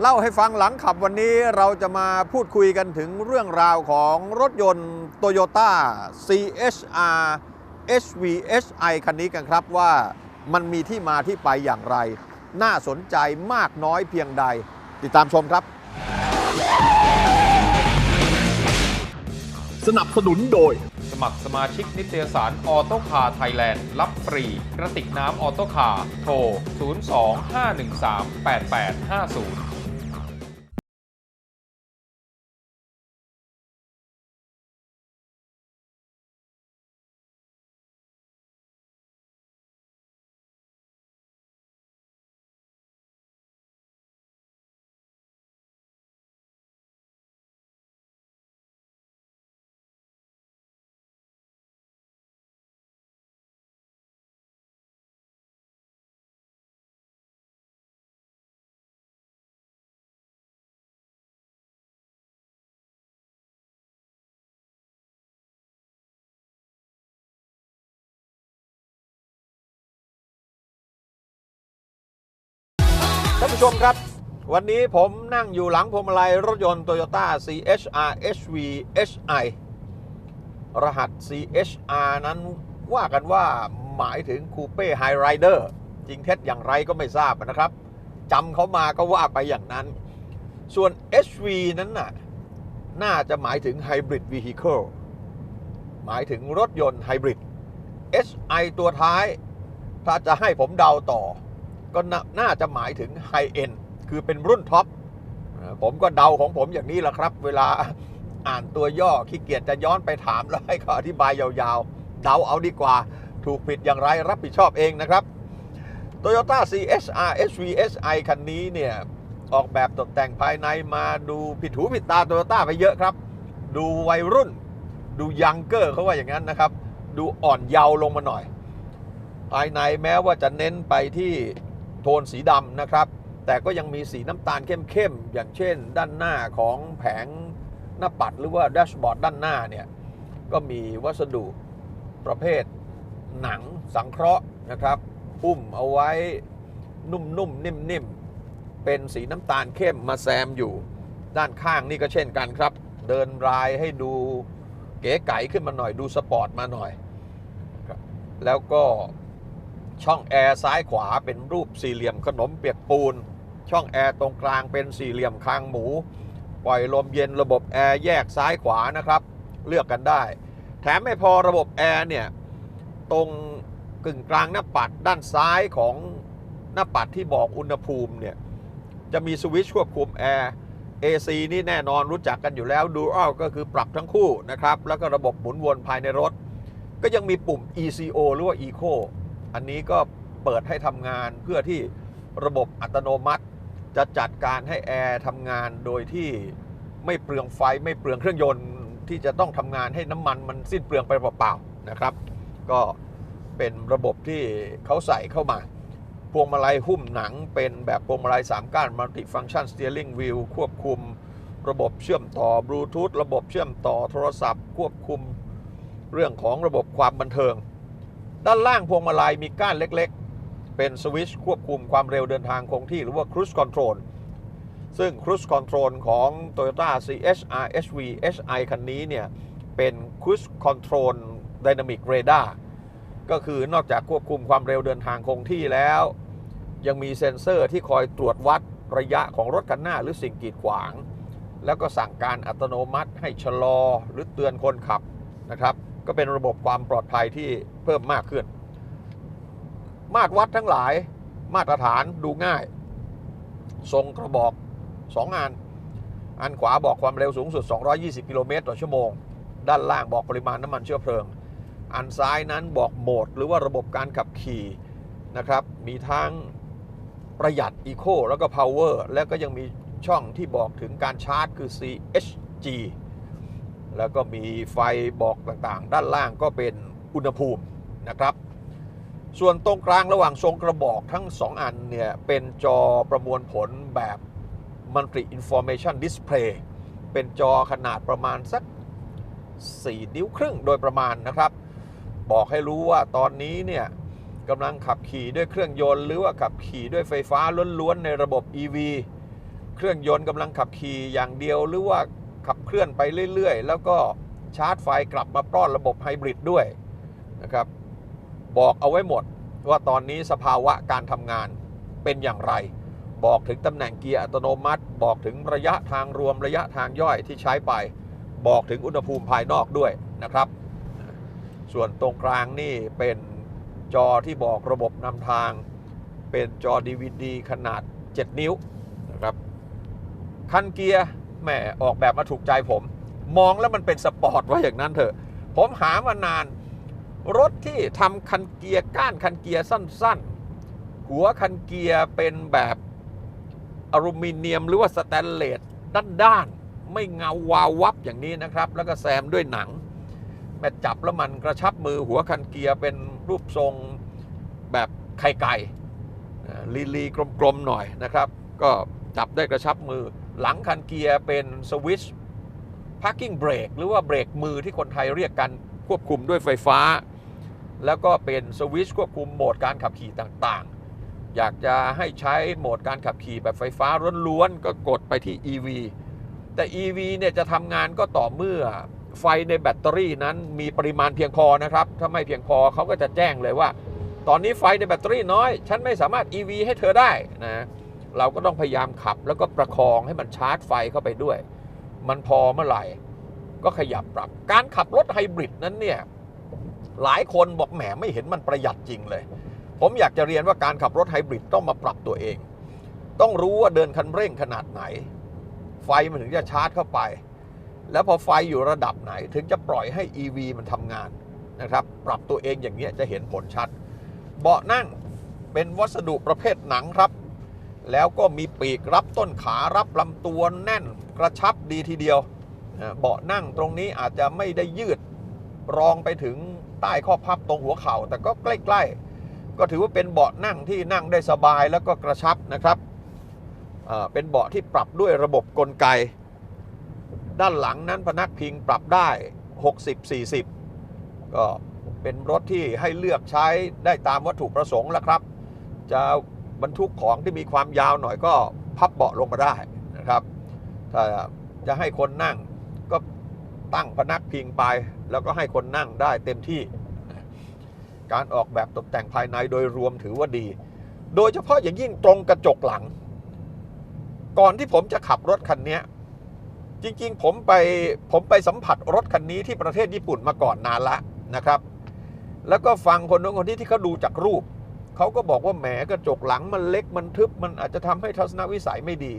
เล่าให้ฟังหลังขับวันนี้เราจะมาพูดคุยกันถึงเรื่องราวของรถยนต์ Toyota CHR HVSI คันนี้กันครับว่ามันมีที่มาที่ไปอย่างไร น่าสนใจมากน้อยเพียงใด ติดตามชมครับ สนับสนุนโดย สมัครสมาชิกนิตยสารออโตคาไทยแลนด์รับฟรีกระติกน้ำออโตคาโทร 02-513-8850านผู้ชมครับ วันนี้ผมนั่งอยู่หลังพวงมาลัยรถยนต์ Toyota CHR HV HI รหัส CHR นั้นว่ากันว่าหมายถึงคูเป้ไฮไรเดอร์จริงเท็จอย่างไรก็ไม่ทราบนะครับจำเขามาก็ว่าไปอย่างนั้น ส่วน HV นั้นน่ะน่าจะหมายถึง Hybrid Vehicle หมายถึงรถยนต์ไฮบริด HI ตัวท้าย ถ้าจะให้ผมเดาต่อ ก็น่าจะหมายถึงไฮเอ็นคือเป็นรุ่นท็อปผมก็เดาของผมอย่างนี้แหละครับ เวลาอ่านตัวย่อขี้เกียจจะย้อนไปถามแล้วให้เขาอธิบายยาวๆ เดาเอาดีกว่า ถูกผิดอย่างไรรับผิดชอบเองนะครับ Toyota CHR HVSI คันนี้เนี่ย ออกแบบตกแต่งภายในมาดูผิดหูผิดตา Toyota ไปเยอะครับ ดูวัยรุ่น ดูยังเกอร์เขาว่าอย่างนั้นนะครับ ดูอ่อนเยาว์ลงมาหน่อย ภายในแม้ว่าจะเน้นไปที่ โทนสีดำนะครับ แต่ก็ยังมีสีน้ำตาลเข้มๆ อย่างเช่น ด้านหน้าของแผงหน้าปัดหรือว่าแดชบอร์ดด้านหน้าเนี่ย ก็มีวัสดุประเภทหนังสังเคราะห์นะครับอุ้มเอาไว้นุ่มๆ นิ่มๆ เป็นสีน้ำตาลเข้มมาแซมอยู่ ด้านข้างนี่ก็เช่นกันครับ เดินรายให้ดูเก๋ไก๋ขึ้นมาหน่อยดูสปอร์ตมาหน่อย แล้วก็ ช่องแอร์ซ้ายขวาเป็นรูปสี่เหลี่ยมขนมเปียกปูน ช่องแอร์ตรงกลางเป็นสี่เหลี่ยมคางหมู ปล่อยลมเย็นระบบแอร์แยกซ้ายขวานะครับ เลือกกันได้ แถมไม่พอระบบแอร์เนี่ยตรงกึ่งกลางหน้าปัดด้านซ้ายของหน้าปัดที่บอกอุณหภูมิเนี่ยจะมีสวิตช์ควบคุมแอร์ AC นี่แน่นอนรู้จักกันอยู่แล้ว Dual ก็คือปรับทั้งคู่นะครับ แล้วก็ระบบหมุนวนภายในรถ ก็ยังมีปุ่ม ECO หรือว่า Eco อันนี้ก็เปิดให้ทำงานเพื่อที่ระบบอัตโนมัติ จะจัดการให้แอร์ทำงานโดยที่ไม่เปลืองไฟไม่เปลืองเครื่องยนต์ที่จะต้องทำงานให้น้ำมันมันสิ้นเปลืองไปเปล่าๆนะครับ ก็เป็นระบบที่เขาใส่เข้ามาพวงมาลัยหุ้มหนังเป็นแบบพวงมาลัย3ก้าน Multi Function Steering Wheel ควบคุม ระบบเชื่อมต่อบลูทูธระบบเชื่อมต่อโทรศัพท์ ควบคุมเรื่องของระบบความบันเทิง ด้านล่างพวงมาลัยมีก้านเล็กๆ เป็นสวิชควบคุมความเร็วเดินทางคงที่หรือว่า Cruise Control ซึ่ง Cruise Control ของ Toyota CHR HV HI คันนี้เนี่ย เป็น Cruise Control Dynamic Radar ก็คือนอกจากควบคุมความเร็วเดินทางคงที่แล้ว ยังมีเซ็นเซอร์ที่คอยตรวจวัดระยะของรถคันหน้าหรือสิ่งกีดขวาง แล้วก็สั่งการอัตโนมัติให้ชะลอหรือเตือนคนขับนะครับ ก็เป็นระบบความปลอดภัยที่เพิ่มมากขึ้น มาตรวัดทั้งหลายมาตรฐานดูง่าย ทรงกระบอก 2 อัน อันขวาบอกความเร็วสูงสุด 220 กิโลเมตรต่อชั่วโมง ด้านล่างบอกปริมาณน้ำมันเชื้อเพลิง อันซ้ายนั้นบอกโหมด หรือว่าระบบการขับขี่นะครับ มีทั้งประหยัด Eco แล้วก็ Power แล้วก็ยังมีช่องที่บอกถึงการชาร์จคือ CHG แล้วก็มีไฟบอกต่างๆ ด้านล่างก็เป็นอุณหภูมินะครับ ส่วนตรงกลางระหว่างทรงกระบอกทั้ง 2 อันเนี่ยเป็นจอประมวลผลแบบ Multi Information Display เป็นจอขนาดประมาณสัก 4 นิ้วครึ่งโดยประมาณนะครับ บอกให้รู้ว่าตอนนี้เนี่ยกำลังขับขี่ด้วยเครื่องยนต์หรือว่าขับขี่ด้วยไฟฟ้าล้วนๆในระบบ EV เครื่องยนต์กำลังขับขี่อย่างเดียวหรือว่า ขับเคลื่อนไปเรื่อย ๆ แล้วก็ชาร์จไฟกลับมาป้อนระบบไฮบริดด้วยนะครับ บอกเอาไว้หมดว่าตอนนี้สภาวะการทำงานเป็นอย่างไร บอกถึงตำแหน่งเกียร์อัตโนมัติ บอกถึงระยะทางรวมระยะทางย่อยที่ใช้ไป บอกถึงอุณหภูมิภายนอกด้วยนะครับ ส่วนตรงกลางนี่เป็นจอที่บอกระบบนำทาง เป็นจอ DVD ขนาด 7 นิ้วนะครับคันเกียร์ แหมออกแบบมาถูกใจผม มองแล้วมันเป็นสปอร์ตว่าอย่างนั้นเถอะ ผมหามานาน รถที่ทำคันเกียร์ก้านคันเกียร์สั้น ๆ หัวคันเกียร์เป็นแบบอลูมิเนียมหรือว่าสแตนเลสด้านๆไม่เงาวาววับอย่างนี้นะครับ แล้วก็แซมด้วยหนังแม่จับแล้วมันกระชับมือหัวคันเกียร์เป็นรูปทรงแบบไข่ไก่ลีลีกลมๆหน่อยนะครับ ก็จับได้กระชับมือ หลังคันเกียร์เป็นสวิตช์ parking brake หรือว่าเบรกมือที่คนไทยเรียกกันควบคุมด้วยไฟฟ้า แล้วก็เป็นสวิตช์ควบคุมโหมดการขับขี่ต่างๆ อยากจะให้ใช้โหมดการขับขี่แบบไฟฟ้าล้วนๆ ก็กดไปที่ EV แต่ EV เนี่ยจะทำงานก็ต่อเมื่อไฟในแบตเตอรี่นั้นมีปริมาณเพียงพอนะครับ ถ้าไม่เพียงพอเขาก็จะแจ้งเลยว่า ตอนนี้ไฟในแบตเตอรี่น้อย ฉันไม่สามารถ EV ให้เธอได้นะ เราก็ต้องพยายามขับ แล้วก็ประคองให้มันชาร์จไฟเข้าไปด้วย มันพอเมื่อไหร่ ก็ขยับปรับ การขับรถไฮบริดนั้นเนี่ยหลายคนบอกแหมไม่เห็นมันประหยัดจริงเลย ผมอยากจะเรียนว่าการขับรถไฮบริดต้องมาปรับตัวเอง ต้องรู้ว่าเดินคันเร่งขนาดไหน ไฟมันถึงจะชาร์จเข้าไป แล้วพอไฟอยู่ระดับไหนถึงจะปล่อยให้ EV มันทำงานนะครับ ปรับตัวเองอย่างนี้จะเห็นผลชัด เบาะนั่งเป็นวัสดุประเภทหนังครับ แล้วก็มีปีกรับต้นขารับลำตัวแน่นกระชับดีทีเดียว เบาะนั่งตรงนี้อาจจะไม่ได้ยืดรองไปถึงใต้ข้อพับตรงหัวเข่า แต่ก็ใกล้ๆ ก็ถือว่าเป็นเบาะนั่งที่นั่งได้สบายแล้วก็กระชับนะครับเป็นเบาะที่ปรับด้วยระบบกลไก ด้านหลังนั้นพนักพิงปรับได้ 60-40 ก็เป็นรถที่ให้เลือกใช้ได้ตามวัตถุประสงค์แล้วครับ จะ บรรทุกของที่มีความยาวหน่อยก็พับเบาะลงมาได้นะครับ ถ้าจะให้คนนั่งก็ตั้งพนักพิงไป แล้วก็ให้คนนั่งได้เต็มที่ การออกแบบตกแต่งภายในโดยรวมถือว่าดี โดยเฉพาะอย่างยิ่งตรงกระจกหลัง ก่อนที่ผมจะขับรถคันนี้จริงๆ ผมไปผมไปสัมผัสรถคันนี้ที่ประเทศญี่ปุ่นมาก่อนนานละนะครับ แล้วก็ฟังคนนู้นคนนี้ที่เขาดูจากรูป เขาก็บอกว่าแหมกระจกหลังมันเล็กมันทึบมันอาจจะทำให้ทัศนวิสัยไม่ดี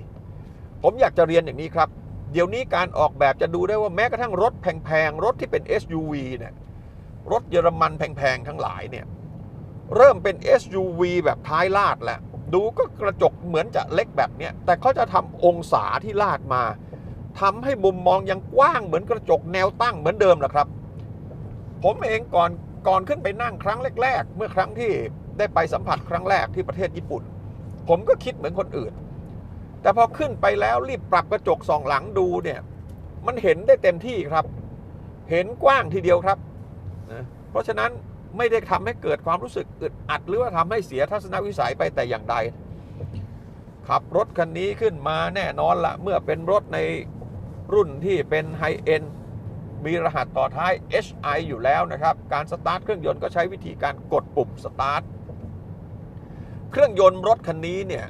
ผมอยากจะเรียนอย่างนี้ครับ เดี๋ยวนี้การออกแบบจะดูได้ว่าแม้กระทั่งรถแพงๆ รถที่เป็น SUV เนี่ยรถเยอรมันแพงๆ ทั้งหลายเนี่ยเริ่มเป็น SUV แบบท้ายลาดแหละ ดูก็กระจกเหมือนจะเล็กแบบเนี้ยแต่เขาจะทำองศาที่ลาดมาทำให้มุมมองยังกว้างเหมือนกระจกแนวตั้งเหมือนเดิมแหละครับ ผมเองก่อนก่อนขึ้นไปนั่งครั้งแรก ๆ เมื่อครั้งที่ ได้ไปสัมผัสครั้งแรกที่ประเทศญี่ปุ่น ผมก็คิดเหมือนคนอื่น แต่พอขึ้นไปแล้วรีบปรับกระจกสองหลังดูเนี่ยมันเห็นได้เต็มที่ครับ เห็นกว้างทีเดียวครับนะเพราะฉะนั้นไม่ได้ทำให้เกิดความรู้สึกอึดอัด หรือว่าทำให้เสียทัศนวิสัยไปแต่อย่างใด ขับรถคันนี้ขึ้นมาแน่นอนละเมื่อเป็นรถในรุ่นที่เป็นไฮเอ็นมีรหัสต่อท้าย HI อยู่แล้วนะครับ การสตาร์ทเครื่องยนต์ก็ใช้วิธีการกดปุ่มสตาร์ท เครื่องยนต์รถคันนี้เนี่ย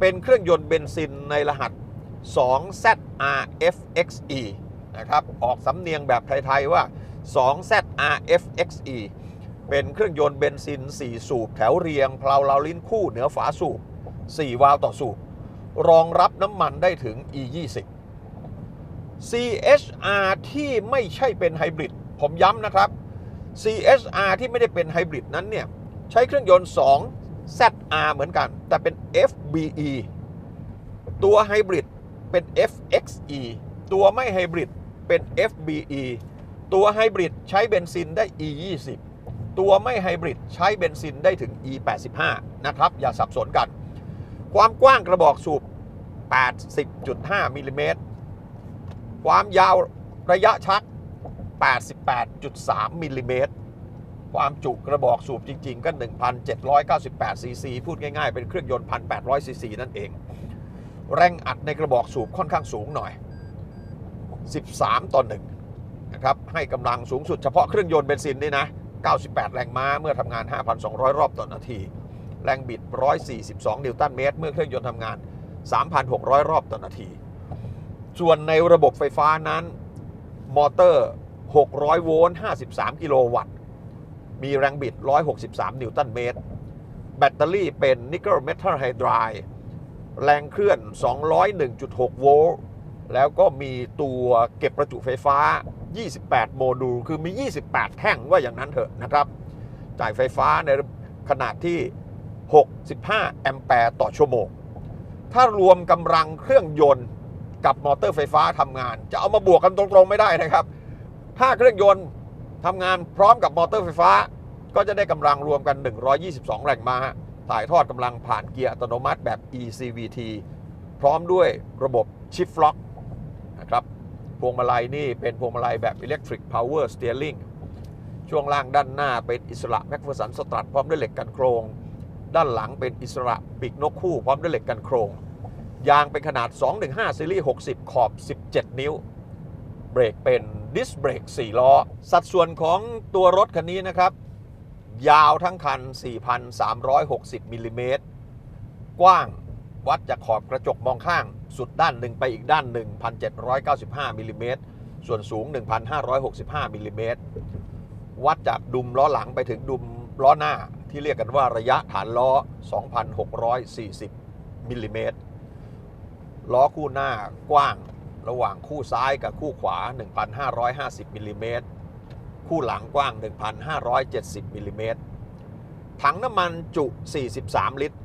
เป็นเครื่องยนต์เบนซินในรหัส 2ZRFXE นะครับ ออกสำเนียงแบบไทย ๆ ว่า 2ZRFXE เป็นเครื่องยนต์เบนซิน 4 สูบ แถวเรียงเพลาเลาลิ้นคู่เหนือฝาสูบ 4 วาล์วต่อสูบ รองรับน้ำมันได้ถึง E20 CHR ที่ไม่ใช่เป็นไฮบริด ผมย้ำนะครับ CHR ที่ไม่ได้เป็นไฮบริดนั้นเนี่ย ใช้เครื่องยนต์ 2 ZR เหมือนกัน แต่เป็น FBE ตัวไฮบริดเป็น FXE ตัวไม่ไฮบริดเป็น FBE ตัวไฮบริดใช้เบนซินได้ E20 ตัวไม่ไฮบริดใช้เบนซินได้ถึง E85 นะครับ อย่าสับสนกัน ความกว้างกระบอกสูบ 80.5 มิลลิเมตร ความยาวระยะชัก 88.3 มิลลิเมตร ความจุกระบอกสูบจริง ๆ ก็ 1,798 ซีซี พูดง่ายๆ เป็นเครื่องยนต์ 1,800 ซีซี นั่นเอง แรงอัดในกระบอกสูบค่อนข้างสูงหน่อย 13 ต่อ1นะครับ ให้กำลังสูงสุดเฉพาะเครื่องยนต์เบนซินนี่นะ 98 แรงม้าเมื่อทำงาน 5,200 รอบต่อนาที แรงบิด 142 นิวตันเมตร เมื่อเครื่องยนต์ทำงาน 3,600 รอบต่อนาที ส่วนในระบบไฟฟ้านั้น มอเตอร์ 600 โวลต์ 53 กิโลวัตต์ มีแรงบิด 163 นิวตันเมตร แบตเตอรี่เป็นนิกเกิลเมทัลไฮดรายแรงเคลื่อน 201.6 โวลต์ แล้วก็มีตัวเก็บประจุไฟฟ้า 28 โมดูล คือมี 28 แท่งว่าอย่างนั้นเถอะนะครับ จ่ายไฟฟ้าในขนาดที่ 65 แอมแปร์ต่อชั่วโมง ถ้ารวมกำลังเครื่องยนต์กับมอเตอร์ไฟฟ้าทำงาน จะเอามาบวกกันตรงๆไม่ได้นะครับ ถ้าเครื่องยนต์ ทำงานพร้อมกับมอเตอร์ไฟฟ้า ก็จะได้กำลังรวมกัน 122 แรงม้า ถ่ายทอดกำลังผ่านเกียร์อัตโนมัติแบบ ECVT พร้อมด้วยระบบ Shift Lock นะครับ พวงมาลัยนี่เป็นพวงมาลัยแบบ Electric Power Steering ช่วงล่างด้านหน้าเป็นอิสระแม็กเฟอร์สันสตรัทพร้อมด้วยเหล็กกันโครง ด้านหลังเป็นอิสระปีกนกคู่ พร้อมด้วยเหล็กกันโครง ยางเป็นขนาด 215ซีรีส์60 ขอบ 17 นิ้ว เบรกเป็น ดิสเบรก4 ล้อ สัดส่วนของตัวรถคันนี้นะครับ ยาวทั้งคัน 4,360มิลลิเมตรกว้างวัดจากขอบกระจกมองข้าง สุดด้านหนึ่งไปอีกด้านหนึ่ง1,795มิลลิเมตรส่วนสูง 1,565มิลลิเมตรวัดจากดุมล้อหลังไปถึงดุมล้อหน้าที่เรียกกันว่าระยะฐานล้อ 2,640มิลลิเมตรล้อคู่หน้ากว้าง ระหว่างคู่ซ้ายกับคู่ขวา 1,550มิลลิเมตรคู่หลังกว้าง 1,570มิลลิเมตรถังน้ำมันจุ 43 ลิตร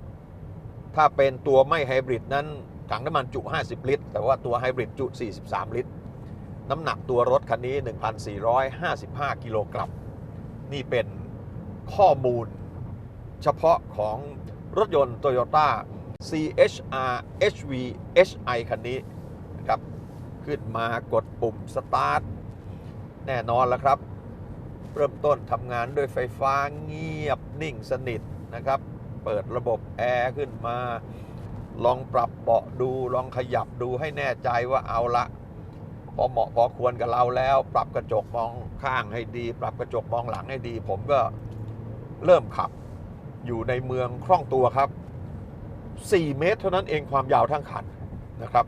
ถ้าเป็นตัวไม่ไฮบริดนั้น ถังน้ำมันจุ 50 ลิตร แต่ว่าตัวไฮบริดจุ 43 ลิตร น้ำหนักตัวรถคันนี้ 1,455 กิโลกรัม นี่เป็นข้อมูลเฉพาะของรถยนต์ Toyota CHR HV HI คันนี้ ขึ้นมากดปุ่มสตาร์ทแน่นอนแล้วครับ เริ่มต้นทำงานด้วยไฟฟ้าเงียบนิ่งสนิทนะครับ เปิดระบบแอร์ขึ้นมา ลองปรับเบาะดูลองขยับดูให้แน่ใจว่าเอาละพอเหมาะพอควรกับเราแล้ว ปรับกระจกมองข้างให้ดี ปรับกระจกมองหลังให้ดี ผมก็เริ่มขับอยู่ในเมืองคล่องตัวครับ 4 เมตร เท่านั้นเองความยาวทั้งคันนะครับ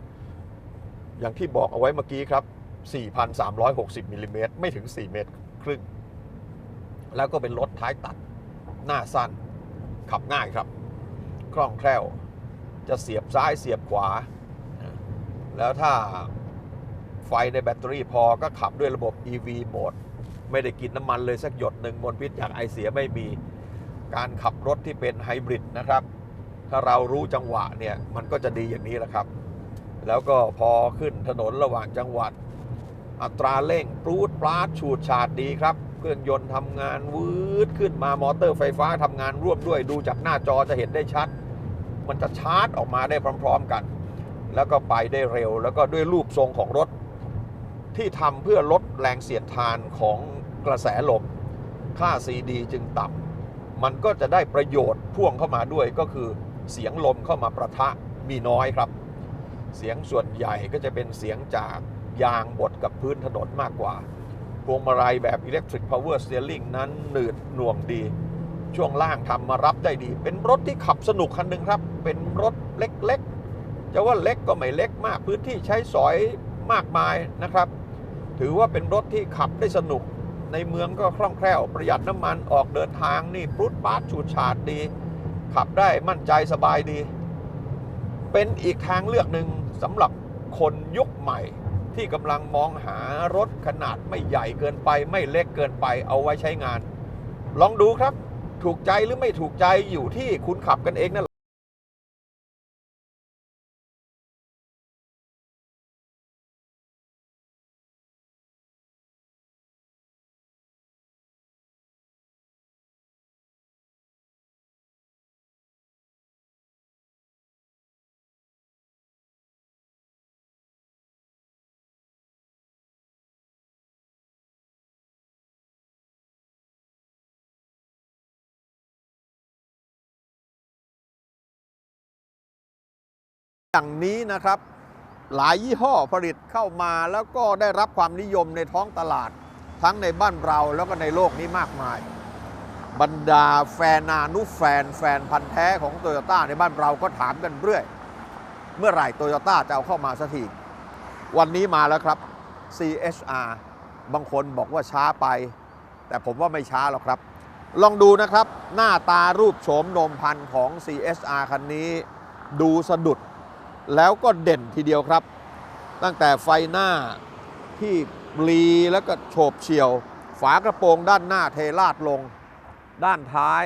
อย่างที่บอกเอาไว้เมื่อกี้ครับ 4,360มิลลิเมตรไม่ถึง 4 เมตรครึ่ง แล้วก็เป็นรถท้ายตัด หน้าสั้น ขับง่ายครับ คล่องแคล่ว จะเสียบซ้ายเสียบขวา แล้วถ้าไฟในแบตเตอรี่พอก็ขับด้วยระบบ EV โหมด ไม่ได้กินน้ำมันเลยสักหยดหนึ่งมลพิษจากไอเสียไม่มี การขับรถที่เป็นไฮบริดนะครับ ถ้าเรารู้จังหวะเนี่ย มันก็จะดีอย่างนี้แหละครับ แล้วก็พอขึ้นถนนระหว่างจังหวัด อัตราเร่งปรูดปราดฉูดฉาดดีครับ เครื่องยนต์ทำงานวืดขึ้นมามอเตอร์ไฟฟ้าทำงานร่วมด้วยดูจากหน้าจอจะเห็นได้ชัด มันจะชาร์จออกมาได้พร้อม ๆกัน แล้วก็ไปได้เร็ว แล้วก็ด้วยรูปทรงของรถ ที่ทำเพื่อลดแรงเสียดทานของกระแสลมค่า CD จึงต่ำมันก็จะได้ประโยชน์พ่วงเข้ามาด้วยก็คือเสียงลมเข้ามาประทะมีน้อยครับ เสียงส่วนใหญ่ก็จะเป็นเสียงจากยางบดกับพื้นถนนมากกว่าพวงมาลัยแบบ Electric Power Steering นั้นหนืดหน่วงดี ช่วงล่างทำมารับได้ดี เป็นรถที่ขับสนุกคันหนึ่งครับ เป็นรถเล็กๆ จะว่าเล็กก็ไม่เล็กมาก พื้นที่ใช้สอยมากมายนะครับ ถือว่าเป็นรถที่ขับได้สนุก ในเมืองก็คล่องแคล่ว ประหยัดน้ำมันออกเดินทางนี่ปรุดปาดฉูดฉาดดี ขับได้มั่นใจสบายดี เป็นอีกทางเลือกหนึ่ง สำหรับคนยุคใหม่ที่กำลังมองหารถขนาดไม่ใหญ่เกินไป ไม่เล็กเกินไปเอาไว้ใช้งาน ลองดูครับ ถูกใจหรือไม่ถูกใจอยู่ที่คุณขับกันเองนั่น อย่างนี้นะครับ หลายยี่ห้อผลิตเข้ามาแล้วก็ได้รับความนิยมในท้องตลาด ทั้งในบ้านเราแล้วก็ในโลกนี้มากมาย บรรดาแฟนนานุแฟน แฟนพันธ์แท้ของโตโยต้าในบ้านเราก็ถามกันเรื่อย เมื่อไหร่โตโยต้าจะเอาเข้ามาสักทีวันนี้มาแล้วครับ CHR บางคนบอกว่าช้าไป แต่ผมว่าไม่ช้าหรอกครับ ลองดูนะครับ หน้าตารูปโฉมนมพันธ์ของ CSR คันนี้ ดูสะดุด แล้วก็เด่นทีเดียวครับ ตั้งแต่ไฟหน้าที่บลีแล้วก็โฉบเฉี่ยว ฝากระโปรงด้านหน้าเทลาดลง ด้านท้าย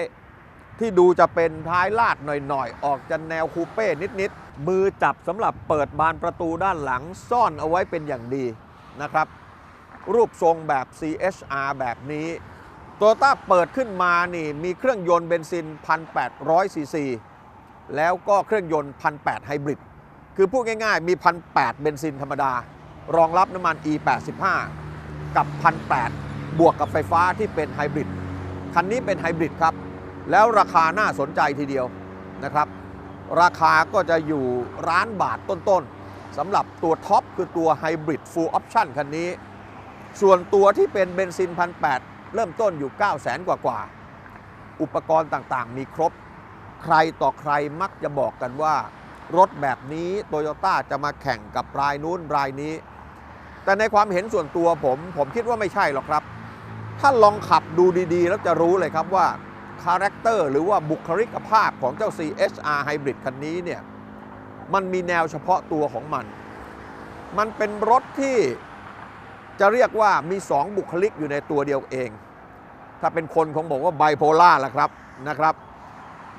ที่ดูจะเป็นท้ายลาดหน่อยๆ ออกจะแนวคูเป้นิดๆ มือจับสำหรับเปิดบานประตูด้านหลังซ่อนเอาไว้เป็นอย่างดีนะครับ รูปทรงแบบ CHR แบบนี้โตโยต้าเปิดขึ้นมานี่มีเครื่องยนต์เบนซิน 1,800ซีซีแล้วก็เครื่องยนต์ 1,800ไฮบริด คือพูดง่ายๆ มี 1,800 เบนซินธรรมดา รองรับน้ำมัน E85 กับ 1,800 บวกกับไฟฟ้าที่เป็นไฮบริด คันนี้เป็นไฮบริดครับ แล้วราคาน่าสนใจทีเดียวนะครับ ราคาก็จะอยู่ร้านบาทต้นๆสำหรับตัวท็อปคือตัวไฮบริด Full Option คันนี้ ส่วนตัวที่เป็นเบนซิน 1,800 เริ่มต้นอยู่ 9 0 0 0 0 0กว่ากว่าๆ อุปกรณ์ต่างๆ มีครบ ใครต่อใครมักจะบอกกันว่า รถแบบนี้โตโยต้าจะมาแข่งกับรายนู้นรายนี้ แต่ในความเห็นส่วนตัวผม ผมคิดว่าไม่ใช่หรอกครับ ถ้าลองขับดูดีๆ แล้วจะรู้เลยครับว่าคาแรคเตอร์หรือว่าบุคลิกภาพของเจ้า CHR Hybrid คันนี้เนี่ยมันมีแนวเฉพาะตัวของมัน มันเป็นรถที่จะเรียกว่ามี 2 บุคลิกอยู่ในตัวเดียวเอง ถ้าเป็นคนคงบอกว่าไบโพล่าละครับนะครับ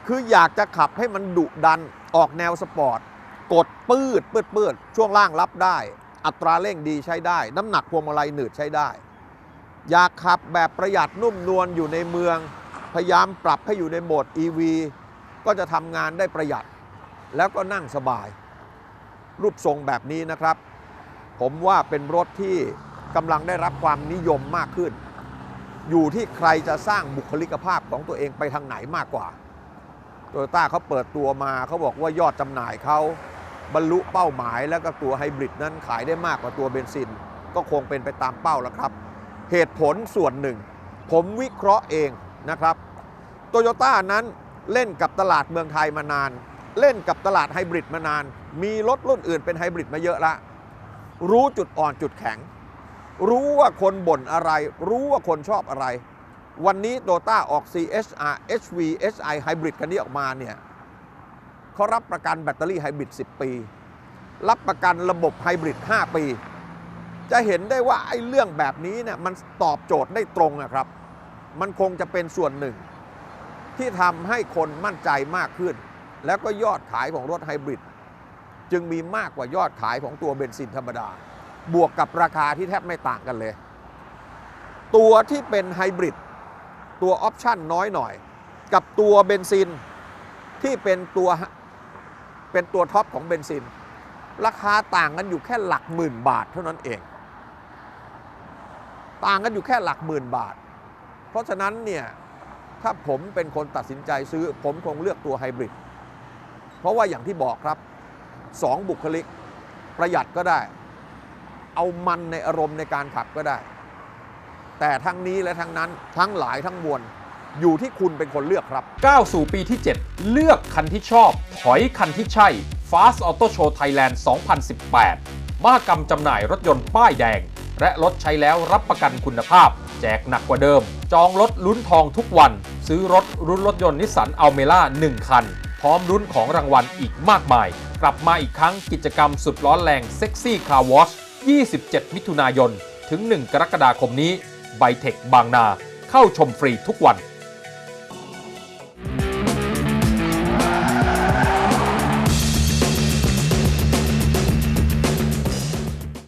คืออยากจะขับให้มันดุดัน ออกแนวสปอร์ต กดปืดปืดปืดช่วงล่างรับได้ อัตราเร่งดีใช้ได้ น้ำหนักพวงมาลัยหนืดใช้ได้ อยากขับแบบประหยัดนุ่มนวลอยู่ในเมือง พยายามปรับให้อยู่ในโหมด EV ก็จะทำงานได้ประหยัด แล้วก็นั่งสบาย รูปทรงแบบนี้นะครับ ผมว่าเป็นรถที่กำลังได้รับความนิยมมากขึ้น อยู่ที่ใครจะสร้างบุคลิกภาพของตัวเองไปทางไหนมากกว่า โตโยต้าเขาเปิดตัวมาเขาบอกว่ายอดจำหน่ายเขาบรรลุเป้าหมายแล้วก็ตัวไฮบริดนั้นขายได้มากกว่าตัวเบนซิน ก็คงเป็นไปตามเป้าแล้วครับ เหตุผลส่วนหนึ่ง ผมวิเคราะห์เองนะครับโตโยต้านั้นเล่นกับตลาดเมืองไทยมานาน เล่นกับตลาดไฮบริดมานาน มีรถรุ่นอื่นเป็นไฮบริดมาเยอะละ รู้จุดอ่อนจุดแข็ง รู้ว่าคนบ่นอะไร รู้ว่าคนชอบอะไร วันนี้โตต้าออก CHR HV HI Hybrid คันนี้ออกมาเนี่ยเขารับประกันแบตเตอรี่ไฮบริด 10 ปี รับประกันระบบไฮบริด 5 ปี จะเห็นได้ว่าไอ้เรื่องแบบนี้เนี่ยมันตอบโจทย์ได้ตรงนะครับ มันคงจะเป็นส่วนหนึ่ง ที่ทำให้คนมั่นใจมากขึ้น แล้วก็ยอดขายของรถไฮบริด จึงมีมากกว่ายอดขายของตัวเบนซินธรรมดา บวกกับราคาที่แทบไม่ต่างกันเลย ตัวที่เป็นไฮบริด ตัวออปชั่นน้อยหน่อย กับตัวเบนซินที่เป็นตัวเป็นตัวท็อปของเบนซิน ราคาต่างกันอยู่แค่หลักหมื่นบาทเท่านั้นเอง ต่างกันอยู่แค่หลักหมื่นบาท เพราะฉะนั้นเนี่ยถ้าผมเป็นคนตัดสินใจซื้อ ผมคงเลือกตัวไฮบริดเพราะว่าอย่างที่บอกครับ 2 บุคลิกประหยัดก็ได้ เอามันในอารมณ์ในการขับก็ได้ แต่ทั้งนี้และทั้งนั้นทั้งหลายทั้งมวลอยู่ที่คุณเป็นคนเลือกครับ ก้าวสู่ปีที่ 7 เลือกคันที่ชอบ ถอยคันที่ใช่ Fast Auto Show Thailand 2018 มหกรรมจำหน่ายรถยนต์ป้ายแดง และรถใช้แล้วรับประกันคุณภาพ แจกหนักกว่าเดิม จองรถลุ้นทองทุกวัน ซื้อรถรุ่นรถยนต์นิสสันอัลเมล่า1 คัน พร้อมลุ้นของรางวัลอีกมากมาย กลับมาอีกครั้งกิจกรรมสุดร้อนแรงเซ็กซี่คาร์วอช27 มิถุนายน ถึง 1 กรกฎาคมนี้ ไบเทคบางนา เข้าชมฟรีทุกวัน